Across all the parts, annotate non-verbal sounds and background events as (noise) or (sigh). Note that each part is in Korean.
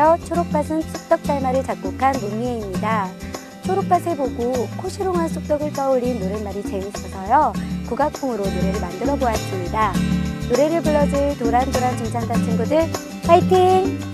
안녕하세요. 초록밭은 쑥떡 달마를 작곡한 문미애입니다. 초록밭을 보고 코시롱한 쑥떡을 떠올린 노랫말이 재밌어서요. 국악풍으로 노래를 만들어 보았습니다. 노래를 불러줄 도란도란 중창단 친구들 파이팅!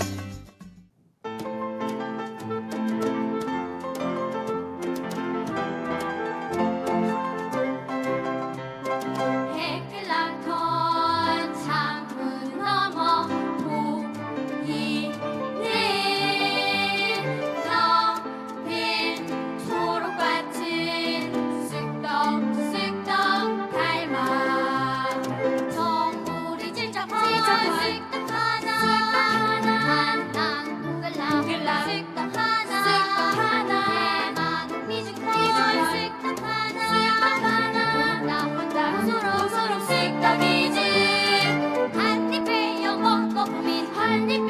먹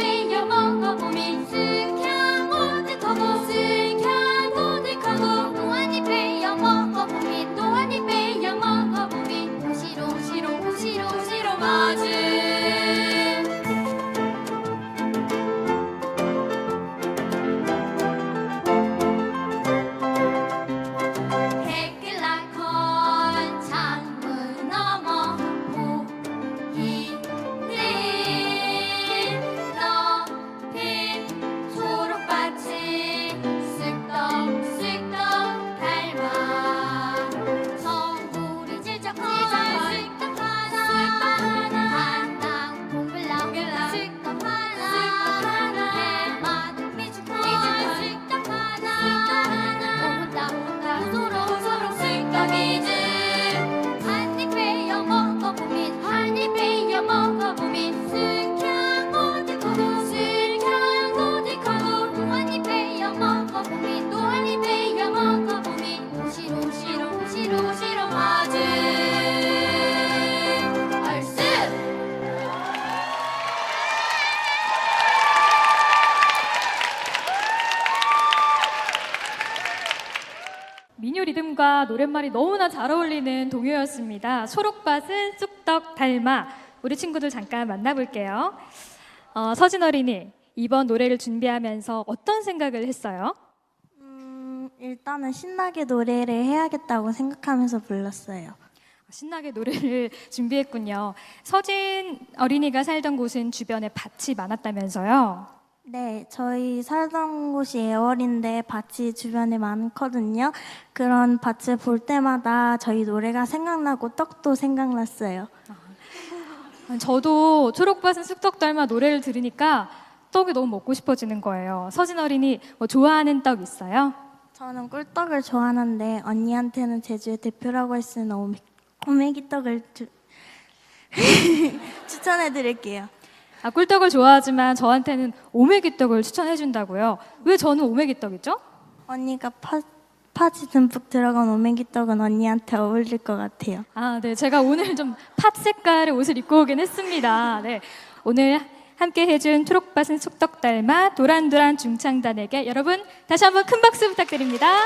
리듬과 노랫말이 너무나 잘 어울리는 동요였습니다. 초록밭은 쑥떡 닮아. 우리 친구들 잠깐 만나볼게요. 어, 서진 어린이 이번 노래를 준비하면서 어떤 생각을 했어요? 음, 일단은 신나게 노래를 해야겠다고 생각하면서 불렀어요. 신나게 노래를 (laughs) 준비했군요. 서진 어린이가 살던 곳은 주변에 밭이 많았다면서요? 네, 저희 살던 곳이 애월인데 밭이 주변에 많거든요. 그런 밭을 볼 때마다 저희 노래가 생각나고 떡도 생각났어요. 저도 초록밭은 쑥떡 닮아 노래를 들으니까 떡이 너무 먹고 싶어지는 거예요. 서진 어린이 뭐 좋아하는 떡 있어요? 저는 꿀떡을 좋아하는데 언니한테는 제주의 대표라고 할 수 있는 오메, 오메기 떡을 주... (laughs) 추천해 드릴게요. 아, 꿀떡을 좋아하지만 저한테는 오메기 떡을 추천해 준다고요. 왜 저는 오메기 떡이죠? 언니가 파, 파지 듬뿍 들어간 오메기 떡은 언니한테 어울릴 것 같아요. 아, 네. 제가 오늘 좀 팥 색깔의 옷을 입고 오긴 했습니다. 네. 오늘 함께 해준 초록밭은 쑥떡 닮아 도란도란 중창단에게 여러분 다시 한번 큰 박수 부탁드립니다.